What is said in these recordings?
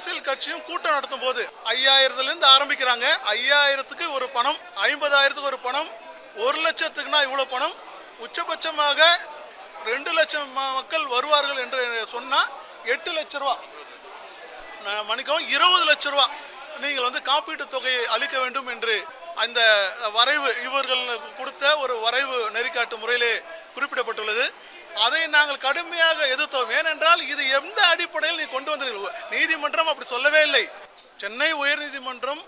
அரசியல் கட்சியும் கூட்டம் நடத்தும் போது ஐயாயிரத்துலேருந்து ஆரம்பிக்கிறாங்க. ஐயாயிரத்துக்கு ஒரு பணம் ஐம்பதாயிரத்துக்கு ஒரு பணம் ஒரு லட்சத்துக்குனா இவ்வளோ பணம். உச்சபட்சமாக ரெண்டு லட்சம் மக்கள் வருவார்கள் என்று சொன்னால் எட்டு லட்ச ரூபா. மன்னிக்கவும் இருபது லட்ச ரூபா நீங்கள் வந்து காப்பீட்டு தொகையை அளிக்க வேண்டும் என்று அந்த வரைவு இவர்கள் கொடுத்த ஒரு வரைவு நெறிக்காட்டு முறையிலே குறிப்பிடப்பட்டுள்ளது. அதை நாங்கள் கடுமையாக எதிர்த்தோம். ஏனென்றால் இது எந்த அடிப்படையில் நீ கொண்டு வந்தீர்கள்? நீதி அப்படி சொல்லவே இல்லை. சென்னை உயர்நீதிமன்றம்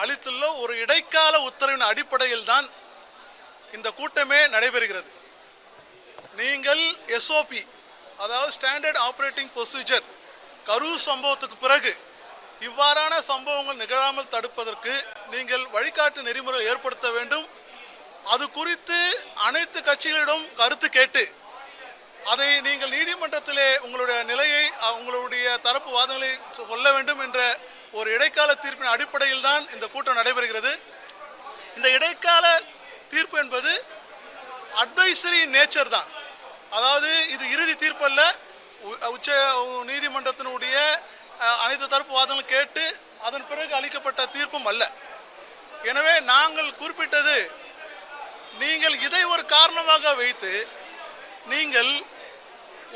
அளித்துள்ள ஒரு இடைக்கால உத்தரவின் அடிப்படையில் தான் இந்த கூட்டமே நடைபெறுகிறது. நீங்கள் எஸ்ஓபி அதாவது ஸ்டாண்டர்ட் ஆப்ரேட்டிங் ப்ரொசீஜர் கரூர் சம்பவத்துக்கு பிறகு இவ்வாறான சம்பவங்கள் நிகழாமல் தடுப்பதற்கு நீங்கள் வழிகாட்டு நெறிமுறை ஏற்படுத்த வேண்டும். அது குறித்து அனைத்து கட்சிகளிடம் கருத்து கேட்டு அதை நீங்கள் நீதிமன்றத்திலே உங்களுடைய நிலையை உங்களுடைய தரப்பு வாதங்களை சொல்ல வேண்டும் என்ற ஒரு இடைக்கால தீர்ப்பின் அடிப்படையில் தான் இந்த கூட்டம் நடைபெறுகிறது. இந்த இடைக்கால தீர்ப்பு என்பது அட்வைசரி நேச்சர் தான். அதாவது இது இறுதி தீர்ப்பல்ல. உ- உச்ச நீதிமன்றத்தினுடைய அனைத்து தரப்பு வாதங்களும் கேட்டு அதன் பிறகு அளிக்கப்பட்ட தீர்ப்பும் அல்ல. எனவே நாங்கள் குறிப்பிட்டது நீங்கள் இதை ஒரு காரணமாக வைத்து நீங்கள்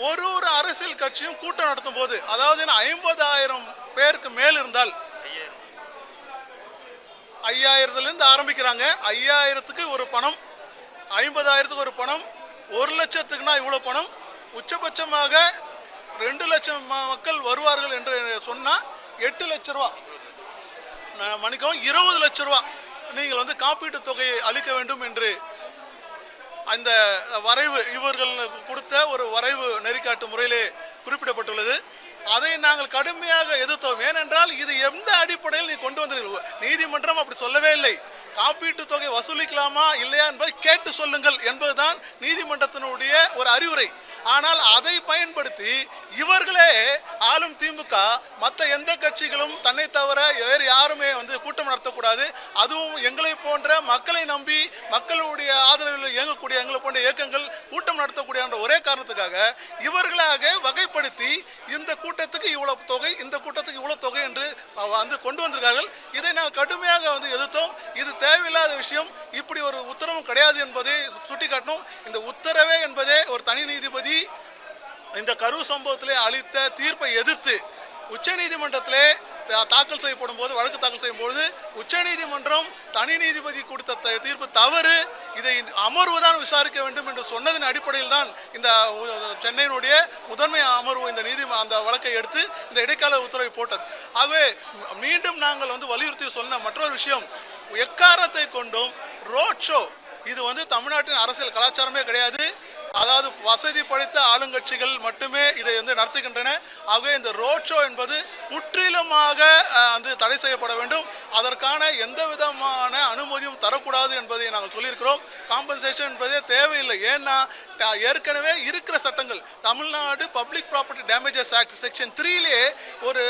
ஒரு ஒரு அரசியல் கட்சியும் கூட்டம் நடத்தும் போது அதாவது ஐம்பதாயிரம் பேருக்கு மேல் இருந்தால் ஐயாயிரத்துலேருந்து ஆரம்பிக்கிறாங்க. ஐயாயிரத்துக்கு ஒரு பணம் ஐம்பதாயிரத்துக்கு ஒரு பணம் ஒரு லட்சத்துக்குனா இவ்வளோ பணம். உச்சபட்சமாக ரெண்டு லட்சம் மக்கள் வருவார்கள் என்று சொன்னால் எட்டு லட்ச ரூபா. மன்னிக்கவும் இருபது லட்ச ரூபா நீங்கள் வந்து காப்பீட்டு தொகையை அளிக்க வேண்டும் என்று அந்த வரைவு இவர்கள் கொடுத்த ஒரு வரைவு நெறிக்காட்டு முறையிலே குறிப்பிடப்பட்டுள்ளது. அதை நாங்கள் கடுமையாக எதிர்த்தோம். ஏனென்றால் இது எந்த அடிப்படையில் நீ கொண்டு வந்தீர்கள்? நீதிமன்றம் அப்படி சொல்லவே இல்லை. காப்பீட்டு தொகை வசூலிக்கலாமா இல்லையா என்பதை கேட்டு சொல்லுங்கள் என்பதுதான் நீதிமன்றத்தினுடைய ஒரு அறிவுரை. ஆனால் அதை பயன்படுத்தி இவர்களே ஆளும் திமுக மற்ற எந்த கட்சிகளும் தன்னை தவிர வேறு யாருமே வந்து கூட்டம் நடத்தக்கூடாது. எங்களை போன்ற மக்களை நம்பி மக்களுடைய ஆதரவில் இயங்கக்கூடிய எங்களை போன்ற இயக்கங்கள் கூட்டம் நடத்தக்கூடிய ஒரே காரணத்துக்காக இவர்களாக வகைப்படுத்தி இந்த கூட்டத்துக்கு இவ்வளவு தொகை இந்த கூட்டத்துக்கு இவ்வளவு தொகை என்று வந்து கொண்டு வந்திருக்கார்கள். இதை நாங்கள் கடுமையாக வந்து எதிர்த்தோம். இது தேவையில்லாத விஷயம். இப்படி ஒரு உத்தரவும் கிடையாது என்பதை சுட்டிக்காட்டணும் இந்த உத்தரவே என்பதே ஒரு தனி நீதிபதி இந்த கரு சம்பவத்திலே அளித்த தீர்ப்பை எதிர்த்து உச்சநீதிமன்றத்திலே நீதிமன்றத்திலே தாக்கல் செய்யப்படும் போது வழக்கு தாக்கல் செய்யும் பொழுது உச்சநீதிமன்றம் தனி நீதிபதி கொடுத்த த- தீர்ப்பு தவறு. இதை அமர்வு தான் விசாரிக்க வேண்டும் என்று சொன்னதன் அடிப்படையில் தான் இந்த சென்னையினுடைய முதன்மை அமர்வு இந்த நீதி அந்த வழக்கை எடுத்து இந்த இடைக்கால உத்தரவை போட்டது. ஆகவே மீண்டும் நாங்கள் வந்து வலியுறுத்தி சொன்ன மற்றொரு விஷயம் எக்காரணத்தை கொண்டும் ரோட் ஷோ இது வந்து தமிழ்நாட்டின் அரசியல் கலாச்சாரமே கிடையாது. அதாவது வசதி படைத்த ஆளுங்கட்சிகள் மட்டுமே இதை வந்து நடத்துகின்றன. ஆகவே இந்த ரோட் ஷோ என்பது முற்றிலுமாக வந்து தடை செய்யப்பட வேண்டும். அதற்கான எந்த விதமான அனுமதியும் தரக்கூடாது என்பதை நாங்கள் சொல்லியிருக்கிறோம். காம்பன்சேஷன் என்பதே தேவையில்லை. ஏன்னா ஏற்கனவே இருக்கிற சட்டங்கள் Tamil Nadu public property damages act section த்ரீலே ஒரு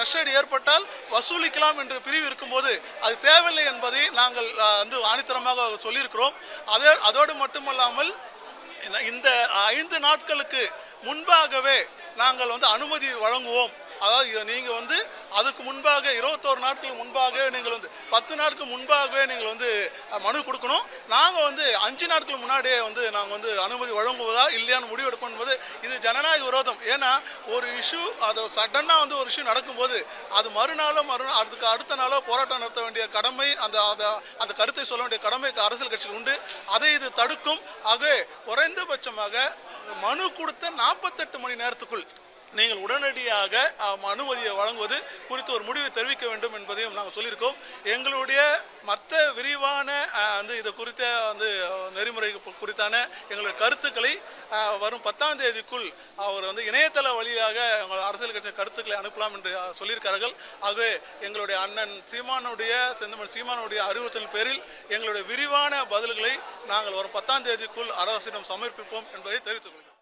நஷ்டடி ஏற்பட்டால் வசூலிக்கலாம் என்று பிரிவு இருக்கும்போது அது தேவையில்லை என்பதை நாங்கள் வந்து ஆணித்தரமாக சொல்லியிருக்கிறோம். அதே அதோடு மட்டுமல்லாமல் இந்த- இந்த ஐந்து நாட்களுக்கு முன்பாகவே நாங்கள் வந்து அனுமதி வழங்குவோம். அதாவது நீங்கள் வந்து அதுக்கு முன்பாக இருபத்தோரு நாட்கள் முன்பாக நீங்கள் வந்து பத்து நாட்கள் முன்பாகவே நீங்கள் வந்து மனு கொடுக்கணும். நாங்கள் வந்து அஞ்சு நாட்கள் முன்னாடியே வந்து நாங்கள் வந்து அனுமதி வழங்குவதா இல்லையான்னு முடிவெடுப்போம் என்பது இது ஜனநாயக விரோதம். ஏன்னா ஒரு இஷ்யூ அது சடனாக வந்து ஒரு இஷ்யூ நடக்கும்போது அது மறுநாளோ மறுநாள் அதுக்கு அடுத்த நாளோ போராட்டம் நடத்த வேண்டிய கடமை அந்த அந்த அந்த கருத்தை சொல்ல வேண்டிய கடமை அரசியல் கட்சியில் உண்டு. அதை இது தடுக்கும். ஆகவே குறைந்தபட்சமாக மனு கொடுத்த நாற்பத்தெட்டு மணி நேரத்துக்குள் நீங்கள் உடனடியாக அனுமதியை வழங்குவது குறித்து ஒரு முடிவை தெரிவிக்க வேண்டும் என்பதையும் நாங்கள் சொல்லியிருக்கோம். எங்களுடைய மற்ற விரிவான வந்து இது குறித்த வந்து நெறிமுறை குறித்தான எங்களுடைய கருத்துக்களை வரும் பத்தாம் தேதிக்குள் அவர் வந்து இணையதள வழியாக எங்கள் அரசியல் கட்சி கருத்துக்களை அனுப்பலாம் என்று சொல்லியிருக்கிறார்கள். ஆகவே எங்களுடைய அண்ணன் சீமானுடைய செந்தமன் சீமானுடைய அறிவுறுத்தல் பேரில் எங்களுடைய விரிவான பதில்களை நாங்கள் வரும் பத்தாம் தேதிக்குள் அரசிடம் சமர்ப்பிப்போம் என்பதை தெரிவித்துக் கொள்கிறோம்.